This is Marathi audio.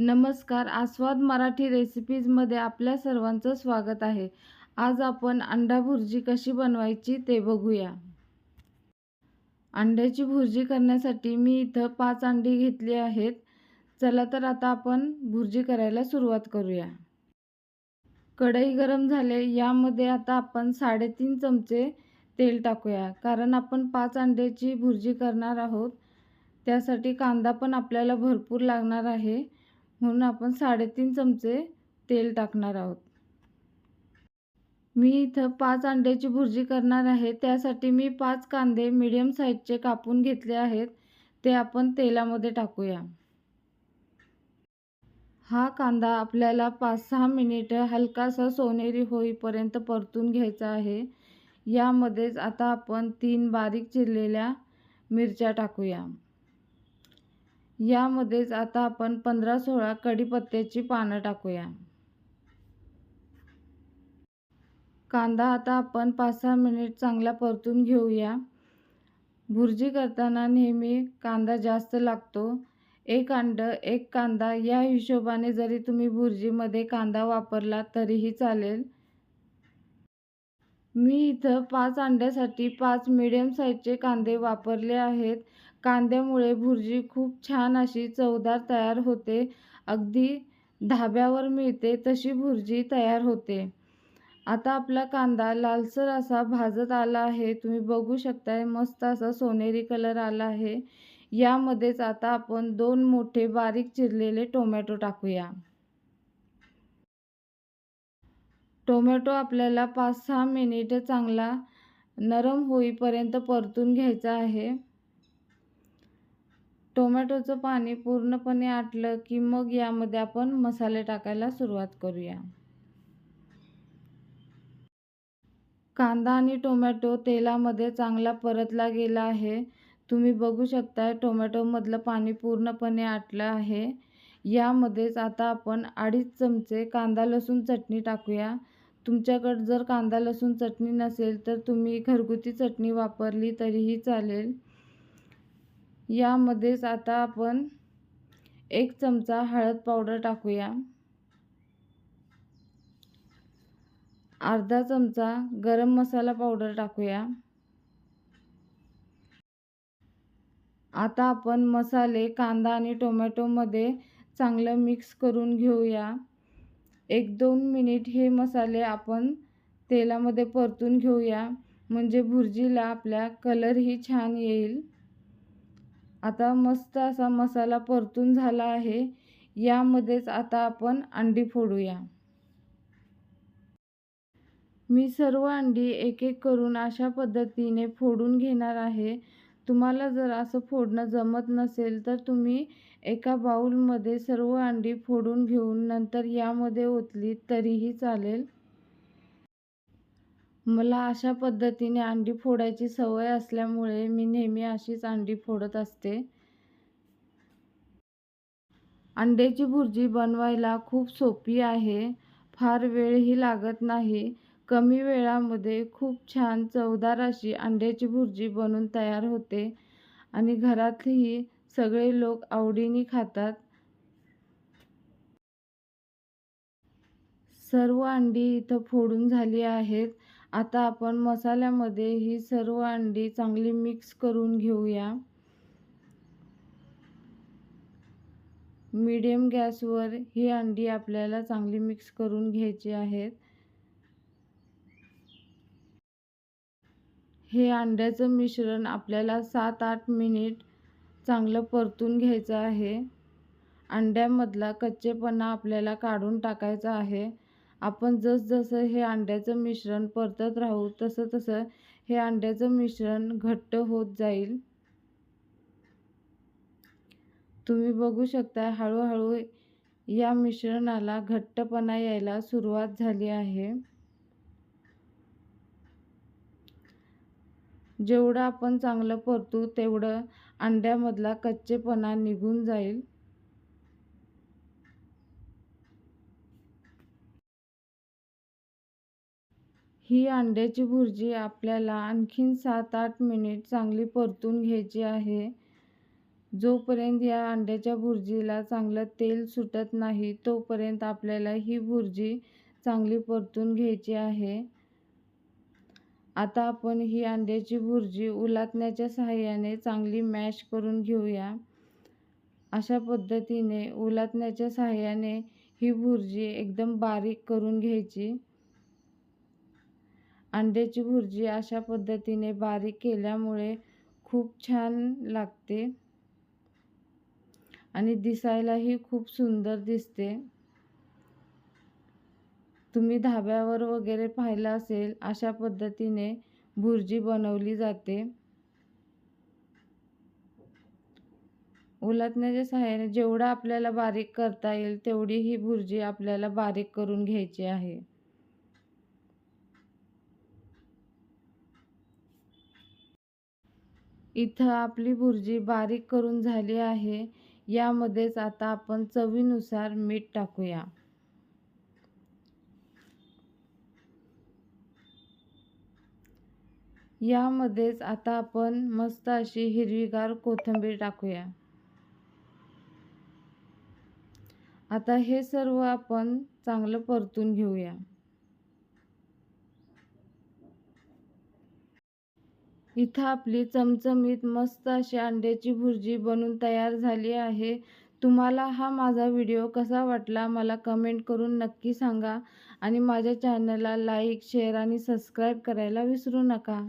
नमस्कार. आस्वाद मराठी रेसिपीजमध्ये आपल्या सर्वांचं स्वागत आहे. आज आपण अंडा भुर्जी कशी बनवायची ते बघूया. अंड्याची भुर्जी करण्यासाठी मी इथं पाच अंडी घेतली आहेत. चला तर आता आपण भुर्जी करायला सुरुवात करूया. कढई गरम झाले यामध्ये आता आपण साडेतीन चमचे तेल टाकूया. कारण आपण पाच अंड्याची भुर्जी करणार आहोत. त्यासाठी कांदा पण आपल्याला भरपूर लागणार आहे. म्हणून आपण साडेतीन चमचे तेल टाकणार आहोत. मी इथं पाच अंड्याची भुर्जी करणार आहे. त्यासाठी मी पाच कांदे मीडियम साईजचे कापून घेतले आहेत. ते आपण तेलामध्ये टाकूया. हा कांदा आपल्याला पाच सहा मिनिटं हलकासा सोनेरी होईपर्यंत परतून घ्यायचा आहे. यामध्येच आता आपण तीन बारीक चिरलेल्या मिरच्या टाकूया. यामध्येच आता आपण पंधरा सोळा कढीपत्त्याची पानं टाकूया. कांदा आता आपण पाच सहा मिनिट चांगला परतून घेऊया. भुर्जी करताना नेहमी कांदा जास्त लागतो. एक अंडं एक कांदा या हिशोबाने जरी तुम्ही भुर्जीमध्ये कांदा वापरला तरीही चालेल. मी इथं पाच अंड्यासाठी पाच मिडियम साईजचे कांदे वापरले आहेत. कांद्यामुळे भुर्जी खूप छान अशी चवदार तयार होते. अगदी धाब्यावर मिळते तशी भुर्जी तयार होते. आता आपला कांदा लालसर असा भाजत आला आहे. तुम्ही बघू शकताय मस्त असा सोनेरी कलर आला आहे. यामध्येच आता आपण दोन मोठे बारीक चिरलेले टोमॅटो टाकूया. टोमॅटो आपल्याला पाच सहा मिनिट चांगला नरम होईपर्यंत परतून घ्यायचा आहे. टोमॅटोचं पाणी पूर्णपणे आटलं की मग यामध्ये आपण मसाले टाकायला सुरुवात करूया. कांदा आणि टोमॅटो तेलामध्ये चांगला परतला गेला आहे. तुम्ही बघू शकता टोमॅटोमधलं पाणी पूर्णपणे आटलं आहे. यामध्येच आता आपण अडीच चमचे कांदा लसूण चटणी टाकूया. तुमच्याकडं जर कांदा लसूण चटणी नसेल तर तुम्ही घरगुती चटणी वापरली तरीही चालेल. यामध्येच आता आपण एक चमचा हळद पावडर टाकूया. अर्धा चमचा गरम मसाला पावडर टाकूया. आता आपण मसाले कांदा आणि टोमॅटोमध्ये चांगलं मिक्स करून घेऊया. एक दोन मिनिट हे मसाले आपण तेलामध्ये परतून घेऊया. म्हणजे भुर्जीला आपल्या कलरही छान येईल. आता मस्त असा मसाला परतून झाला आहे. यामध्येच आता आपण अंडी फोडूया. मी सर्व अंडी एक एक करून अशा पद्धतीने फोडून घेणार आहे. तुम्हाला जर असं फोडणं जमत नसेल तर तुम्ही एका बाऊलमध्ये सर्व अंडी फोडून घेऊन नंतर यामध्ये ओतली तरीही चालेल. मला अशा पद्धतीने अंडी फोडायची सवय असल्यामुळे मी नेहमी अशीच अंडी फोडत असते. अंड्याची भुर्जी बनवायला खूप सोपी आहे. फार वेळही लागत नाही. कमी वेळामध्ये खूप छान चवदार अशी अंड्याची भुर्जी बनून तयार होते आणि घरातही सगळे लोक आवडीने खातात. सर्व अंडी इथं फोडून झाली आहेत. आता आपण मसाल्यामध्ये ही सर्व अंडी चांगली मिक्स करून घेऊया. मीडियम गॅसवर ही अंडी आपल्याला चांगली मिक्स करून घ्यायची आहेत. हे अंड्याचं मिश्रण आपल्याला सात आठ मिनिट चांगलं परतून घ्यायचं आहे. अंड्यामधला कच्चेपणा आपल्याला काढून टाकायचा आहे. आपण जसजसं हे अंड्याचं मिश्रण परतत राहू तसं तसं हे अंड्याचं मिश्रण घट्ट होत जाईल. तुम्ही बघू शकता हळूहळू या मिश्रणाला घट्टपणा यायला सुरुवात झाली आहे. जेवढं आपण चांगलं परतू तेवढं अंड्यामधला कच्चेपणा निघून जाईल. ही अंड्याची भुर्जी आपल्याला आणखीन सात आठ मिनिट चांगली परतून घ्यायची आहे. जोपर्यंत या अंड्याच्या भुर्जीला चांगलं तेल सुटत नाही तोपर्यंत आपल्याला ही भुर्जी चांगली परतून घ्यायची आहे. आता आपण ही अंड्याची भुर्जी उलाटण्याच्या सहाय्याने चांगली मॅश करून घेऊया. अशा पद्धतीने उलाटण्याच्या सहाय्याने ही भुर्जी एकदम बारीक करून घ्यायची. अंड्याची भुर्जी अशा पद्धतीने बारीक केल्यामुळे खूप छान लागते आणि दिसायलाही खूप सुंदर दिसते. तुम्ही धाब्यावर वगैरे पाहिलं असेल अशा पद्धतीने भुर्जी बनवली जाते. उलटण्याच्या सहाय्याने जेवढं आपल्याला बारीक करता येईल तेवढी ही भुर्जी आपल्याला बारीक करून घ्यायची आहे. इथं आपली भुर्जी बारीक करून झाली आहे. यामध्येच आता आपण चवीनुसार मीठ टाकूया. यामध्येच आता आपण मस्त अशी हिरवीगार कोथिंबीर टाकूया. आता हे सर्व आपण चांगलं परतून घेऊया. इथं आपली चमचमीत मस्त अशी अंड्याची भुर्जी बनून तयार झाली आहे. तुम्हाला हा माझा व्हिडिओ कसा वाटला मला कमेंट करून नक्की सांगा आणि माझ्या चॅनलला लाईक शेअर आणि सबस्क्राईब करायला विसरू नका.